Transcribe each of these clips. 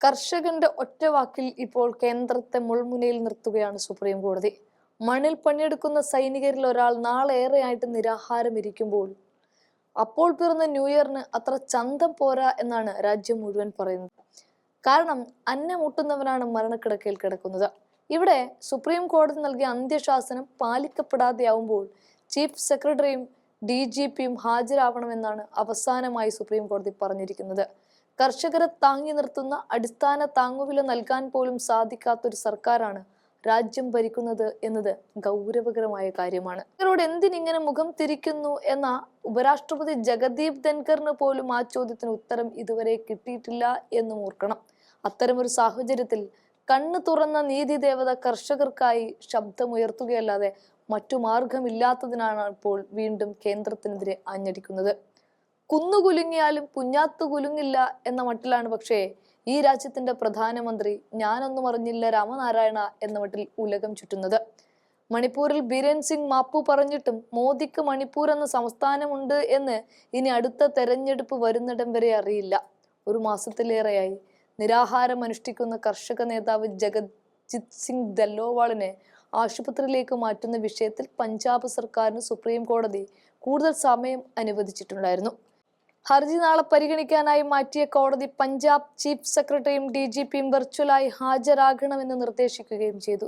കർഷകന്റെ ഒറ്റ വാക്കിൽ ഇപ്പോൾ കേന്ദ്രത്തെ മുൾമുനയിൽ നിർത്തുകയാണ് സുപ്രീം കോടതി. മണ്ണിൽ പണിയെടുക്കുന്ന സൈനികരിൽ ഒരാൾ നാളേറെയായിട്ട് നിരാഹാരം ഇരിക്കുമ്പോൾ അപ്പോൾ പിറന്ന ന്യൂ ഇയറിന് അത്ര ചന്തം പോരാ എന്നാണ് രാജ്യം മുഴുവൻ പറയുന്നത്. കാരണം അന്നമുട്ടുന്നവനാണ് മരണക്കിടക്കയിൽ കിടക്കുന്നത്. ഇവിടെ സുപ്രീം കോടതി നൽകിയ അന്ത്യശാസനം പാലിക്കപ്പെടാതെയാവുമ്പോൾ ചീഫ് സെക്രട്ടറിയും ഡി ജി പിയും ഹാജരാവണമെന്നാണ് അവസാനമായി സുപ്രീം കോടതി പറഞ്ഞിരിക്കുന്നത്. കർഷകരെ താങ്ങി നിർത്തുന്ന അടിസ്ഥാന താങ്ങുവില നൽകാൻ പോലും സാധിക്കാത്തൊരു സർക്കാരാണ് രാജ്യം ഭരിക്കുന്നത് എന്നത് ഗൗരവകരമായ കാര്യമാണ്. ഇവരോട് എന്തിനിങ്ങനെ മുഖം തിരിക്കുന്നു എന്ന ഉപരാഷ്ട്രപതി ജഗദീപ് ധൻഖറിന് പോലും ആ ചോദ്യത്തിന് ഉത്തരം ഇതുവരെ കിട്ടിയിട്ടില്ല എന്നും ഓർക്കണം. അത്തരമൊരു സാഹചര്യത്തിൽ കണ്ണു തുറന്ന നീതി ദേവത കർഷകർക്കായി ശബ്ദമുയർത്തുകയല്ലാതെ മറ്റു മാർഗമില്ലാത്തതിനാണ് ഇപ്പോൾ വീണ്ടും കേന്ദ്രത്തിനെതിരെ ആഞ്ഞടിക്കുന്നത്. കുന്നുകുലുങ്ങിയാലും കുഞ്ഞാത്തു കുലുങ്ങില്ല എന്ന മട്ടിലാണ് പക്ഷേ ഈ രാജ്യത്തിന്റെ പ്രധാനമന്ത്രി ഞാനൊന്നും അറിഞ്ഞില്ല രാമനാരായണ എന്ന മട്ടിൽ ഉലകം ചുറ്റുന്നത്. മണിപ്പൂരിൽ ബിരൻ സിംഗ് മാപ്പു പറഞ്ഞിട്ടും മോദിക്ക് മണിപ്പൂർ എന്ന സംസ്ഥാനമുണ്ട് എന്ന് ഇനി അടുത്ത തെരഞ്ഞെടുപ്പ് വരുന്നിടം വരെ അറിയില്ല. ഒരു മാസത്തിലേറെയായി നിരാഹാരം അനുഷ്ഠിക്കുന്ന കർഷക നേതാവ് ജഗജിത് സിംഗ് ദല്ലോവാളിനെ ആശുപത്രിയിലേക്ക് മാറ്റുന്ന വിഷയത്തിൽ പഞ്ചാബ് സർക്കാരിന് സുപ്രീം കോടതി കൂടുതൽ സമയം അനുവദിച്ചിട്ടുണ്ടായിരുന്നു. ഹർജി നാളെ പരിഗണിക്കാനായി മാറ്റിയ കോടതി പഞ്ചാബ് ചീഫ് സെക്രട്ടറിയും ഡി ജി പിയും വെർച്വലായി ഹാജരാകണമെന്ന് നിർദ്ദേശിക്കുകയും ചെയ്തു.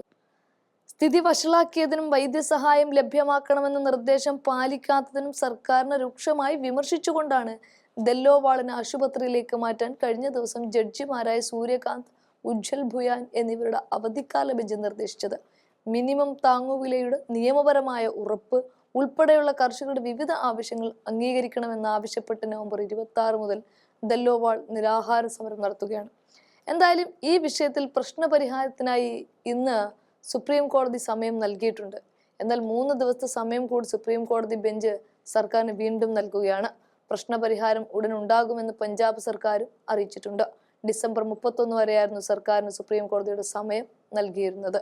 സ്ഥിതി വഷളാക്കിയതിനും വൈദ്യസഹായം ലഭ്യമാക്കണമെന്ന നിർദ്ദേശം പാലിക്കാത്തതിനും സർക്കാരിനെ രൂക്ഷമായി വിമർശിച്ചുകൊണ്ടാണ് ദല്ലോവാളിനെ ആശുപത്രിയിലേക്ക് മാറ്റാൻ കഴിഞ്ഞ ദിവസം ജഡ്ജിമാരായ സൂര്യകാന്ത് ഉജ്ജൽ ഭുയാൻ എന്നിവരുടെ അവധിക്കാല ബെഞ്ച് നിർദ്ദേശിച്ചത്. മിനിമം താങ്ങുവിലയുടെ നിയമപരമായ ഉറപ്പ് ഉൾപ്പെടെയുള്ള കർഷകരുടെ വിവിധ ആവശ്യങ്ങൾ അംഗീകരിക്കണമെന്ന് ആവശ്യപ്പെട്ട് നവംബർ ഇരുപത്തി ആറ് മുതൽ ദല്ലോവാൾ നിരാഹാര സമരം നടത്തുകയാണ്. എന്തായാലും ഈ വിഷയത്തിൽ പ്രശ്നപരിഹാരത്തിനായി ഇന്ന് സുപ്രീം കോടതി സമയം നൽകിയിട്ടുണ്ട്. എന്നാൽ മൂന്ന് ദിവസത്തെ സമയം കൂടി സുപ്രീം കോടതി ബെഞ്ച് സർക്കാരിന് വീണ്ടും നൽകുകയാണ്. പ്രശ്നപരിഹാരം ഉടൻ ഉണ്ടാകുമെന്ന് പഞ്ചാബ് സർക്കാരും അറിയിച്ചിട്ടുണ്ട്. ഡിസംബർ മുപ്പത്തൊന്ന് വരെയായിരുന്നു സർക്കാരിന് സുപ്രീം കോടതിയുടെ സമയം നൽകിയിരുന്നത്.